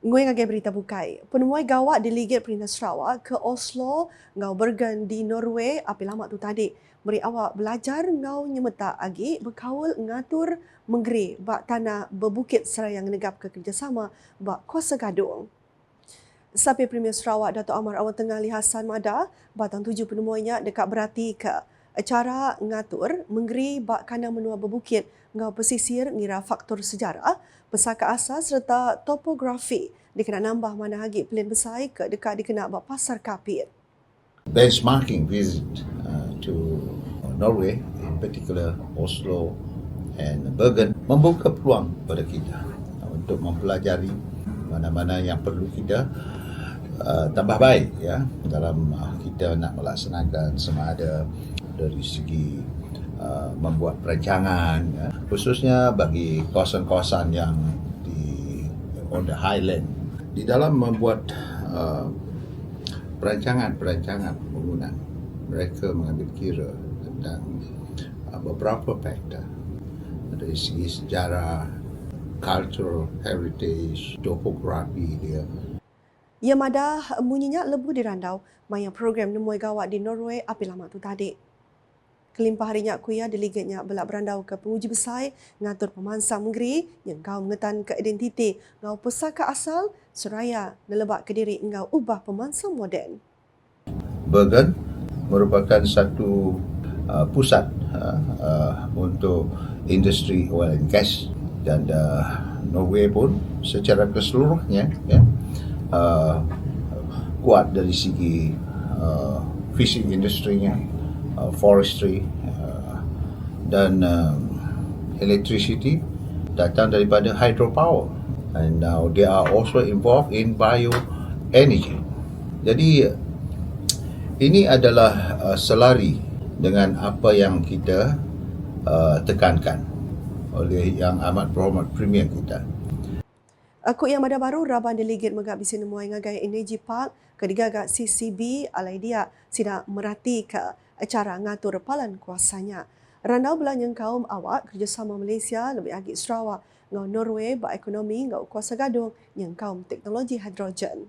Ngui ngagai berita bukai. Penemuai gawat delegate Perintah Sarawak ke Oslo, ngau Bergen di Norway, api lama tu tadi. Beri awak belajar ngau nyemeta agi berkaul ngatur menggeri bak tanah berbukit serayang negap ke kerjasama bak kuasa gadung. Sapi Premier Sarawak Dato' Amar Awang Tengah Lihasan Mada, batang tujuh penemuainya dekat berarti ke cara ngatur menggeri bak kandang menua berbukit ngau pesisir ngira faktor sejarah pesaka asas serta topografi dikena nambah mana lagi pelin besar ke dekat dikena buat pasar kapit. Benchmarking visit uh, to Norway, in particular Oslo and Bergen, membuka peluang pada kita untuk mempelajari mana-mana yang perlu kita uh, tambah baik ya dalam uh, kita nak melaksanakan sama ada dari segi Uh, membuat perancangan ya, khususnya bagi kawasan-kawasan yang di on the highland. Di dalam membuat uh, perancangan-perancangan pembangunan mereka mengambil kira tentang uh, beberapa faktor dari segi sejarah cultural heritage topografi dia. Ia madah munyinya lebu di randau maya program nemui gawat di Norway api lama tu tadi kelimpah harinya kuya delegatnya belak berandau ke penguji besar ngatur pemansang negeri yang kau mengetan ke identiti. Ngau pesaka asal seraya nelebak ke diri ngau ubah pemansang moden. Bergen merupakan satu uh, pusat uh, uh, untuk industri oil and gas. Dan uh, Norway pun secara keseluruhnya ya, uh, kuat dari segi uh, fishing industry-nya uh, forestry uh, dan uh, electricity datang daripada hydropower and now they are also involved in bioenergy. Jadi ini adalah uh, selari dengan apa yang kita uh, tekankan oleh yang amat berhormat premier kita. Aku yang ada baru Raban Delegate Megak Bisi Nemuai Ngagai Energy Park ketiga gak CCB alai dia sida merati ke cara ngatur palan kuasanya. Randau belanja kaum awak kerjasama Malaysia lebih agak Sarawak ngau Norway ba ekonomi ngau kuasa gadung yang kaum teknologi hidrogen.